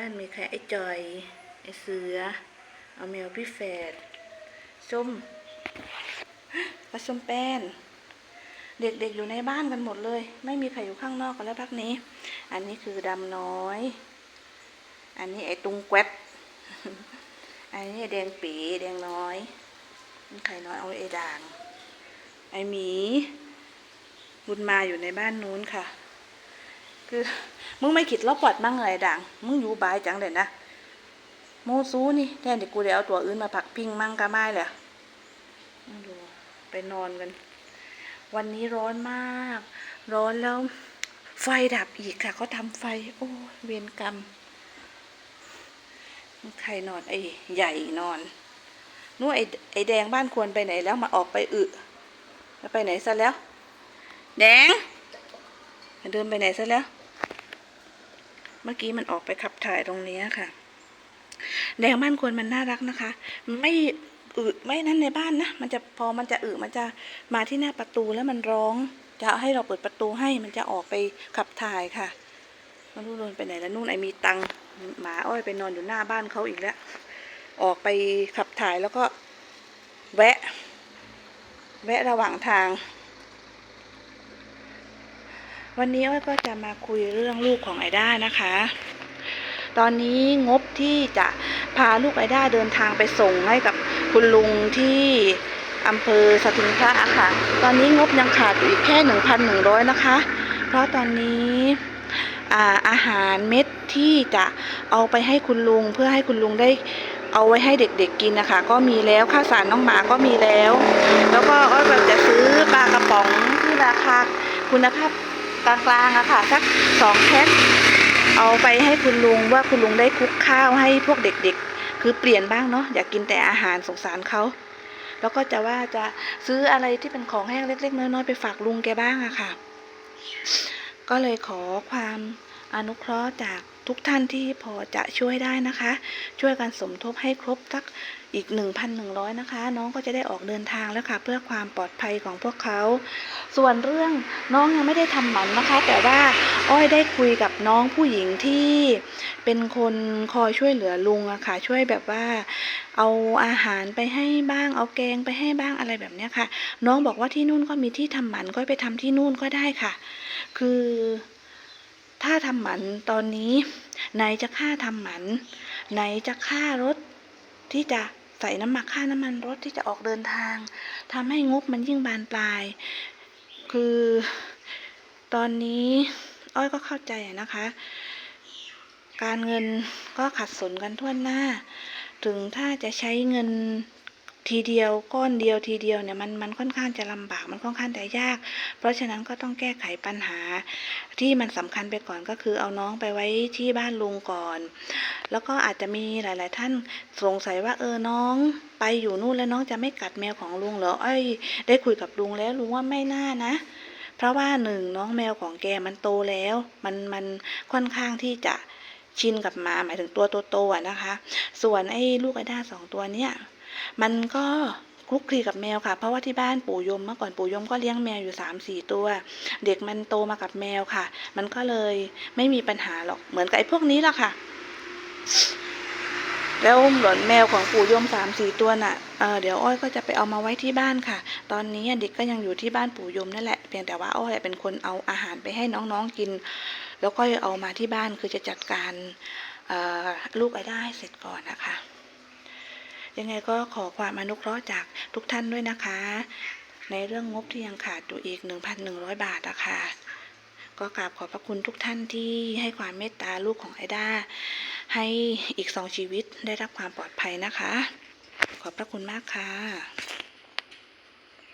บ้านมีใครไอ้จอย ไอ้เสือ เอาแมวพี่แฝดส้มปลาส้มแป้น เด็กๆอยู่ในบ้านกันหมดเลย ไม่มีใครอยู่ข้างนอกกันแล้วพักนี้ อันนี้คือดำน้อย อันนี้ไอ้ตุงแกวดอันนี้แดงปีแดงน้อยไข่น้อยเอาไอ้ด่าง ไอ้หมีบุญมาอยู่ในบ้านนู้นค่ะ คือมึงไม่คิดรอบปอดมั่งเลยด่างมึงอยู่บายจังเลยนะโมซูนี่แทนที่กูจะเอาตัวอื่นมาผักพิงมั่งก็ไม่เลยดูไปนอนกัน วันนี้ร้อนมาก ร้อนแล้ว ไฟดับอีกค่ะเขาทำไฟ โอ้เวรกรรมใครนอนไอ้ใหญ่นอนนู่นไอ้ไอ้แดงบ้านควรไปไหนแล้วมาออกไปอึไปไหนซะแล้ว แดงเดินไปไหนซะแล้ว เมื่อกี้มันออกไปขับถ่ายตรงนี้ค่ะ แดงบ้านควรมันน่ารักนะคะ ไม่อึไม่นั่นในบ้านนะ มันจะพอมันจะอึมันจะมาที่หน้าประตูแล้วมันร้อง จะให้เราเปิดประตูให้มันจะออกไปขับถ่ายค่ะมันรู้โดนไปไหนแล้วนู่นไอ้มีตังหมาอ้อยไปนอนอยู่หน้าบ้านเขาอีกแล้ว ออกไปขับถ่ายแล้วก็แวะ แวะระหว่างทาง วันนี้อ้อยก็จะมาคุยเรื่องลูกของไอด้านะคะ ตอนนี้งบที่จะพาลูกไอด้าเดินทางไปส่งให้กับคุณลุงที่อำเภอสถิงพระค่ะ ตอนนี้งบยังขาดอยู่อีกแค่ 1,100 นะคะ เพราะตอนนี้อาอาหารเม็ดที่จะเอาไปให้คุณลุงเพื่อให้คุณลุงได้เอาไว้ให้เด็กๆกินนะคะ ก็มีแล้วข้าวสารน้องหมาก็มีแล้ว แล้วก็อ้อยก็จะซื้อปลากระป๋องที่ราคาคุณภาพ กลางๆอะค่ะสักสองแพ็คเอาไปให้คุณลุงว่าคุณลุงได้คุกข้าวให้พวกเด็กๆ คือเปลี่ยนบ้างเนาะอยากกินแต่อาหารสงสารเขาแล้วก็จะว่าจะซื้ออะไรที่เป็นของแห้งเล็ก ๆ น้อยๆไปฝากลุงแกบ้างอะค่ะ ก็เลยขอความอนุเคราะห์จาก ทุกท่านที่พอจะช่วยได้นะคะ ช่วยกันสมทบให้ครบสักอีก 1,100 นะคะ น้องก็จะได้ออกเดินทางแล้วค่ะ เพื่อความปลอดภัยของพวกเขา ส่วนเรื่องน้องยังไม่ได้ทำหมันนะคะ แต่ว่าอ้อยได้คุยกับน้องผู้หญิงที่เป็นคนคอยช่วยเหลือลุงอะค่ะ ช่วยแบบว่าเอาอาหารไปให้บ้าง เอาแกงไปให้บ้างอะไรแบบนี้ค่ะ น้องบอกว่าที่นู่นก็มีที่ทำหมันก็ไปทำที่นู่นก็ได้ค่ะ คือ ถ้าทำหมันตอนนี้ ไหนจะค่าทำหมัน ไหนจะค่ารถที่จะใส่น้ำมันค่าน้ำมันรถที่จะออกเดินทางทำให้งบมันยิ่งบานปลาย คือตอนนี้อ้อยก็เข้าใจนะคะ การเงินก็ขัดสนกันทั่วหน้า ถึงถ้าจะใช้เงิน ทีเดียวก้อนเดียวทีเดียวเนี่ยมันมันค่อนข้างจะลำบากมันค่อนข้างจะยาก เพราะฉะนั้นก็ต้องแก้ไขปัญหา ที่มันสำคัญไปก่อนก็คือเอาน้องไปไว้ที่บ้านลุงก่อน แล้วก็อาจจะมีหลาย ๆ ท่านสงสัยว่าเออน้องไปอยู่นู่นแล้วน้องจะไม่กัดแมวของลุงเหรอเอ้ยได้คุยกับลุงแล้วลุงว่าไม่น่านะเพราะว่าหนึ่งน้องแมวของแกมันโตแล้ว มันมันค่อนข้างที่จะชินกับหมาหมายถึงตัวโตๆนะคะ ส่วนไอ้ลูกไอด้าสองตัวเนี่ย มันก็คลุกคลีกับแมวค่ะ เพราะว่าที่บ้านปู่ยมเมื่อก่อนปู่ยมก็เลี้ยงแมวอยู่สามสี่ตัว เด็กมันโตมากับแมวค่ะ มันก็เลยไม่มีปัญหาหรอกเหมือนกับไอ้พวกนี้แหละค่ะ แล้วหลอนแมวของปู่ยมสามสี่ตัวน่ะเเดี๋ยวอ้อยก็จะไปเอามาไว้ที่บ้านค่ะ ตอนนี้เด็กก็ยังอยู่ที่บ้านปู่ยมนั่นแหละเพียงแต่ว่าอ้อยเป็นคนเอาอาหารไปให้น้องๆกิน แล้วก็เอามาที่บ้านคือจะจัดการลูกไอ้ได้เสร็จก่อนนะคะ ยังไงก็ขอความอนุเคราะห์จากทุกท่านด้วยนะคะ ในเรื่องงบที่ยังขาดอยู่อีก 1,100 บาทอะคะก็กราบขอบพระคุณทุกท่านที่ให้ความเมตตาลูกของไอด้าให้อีกสองชีวิตได้รับความปลอดภัยนะคะ ขอบพระคุณมากค่ะ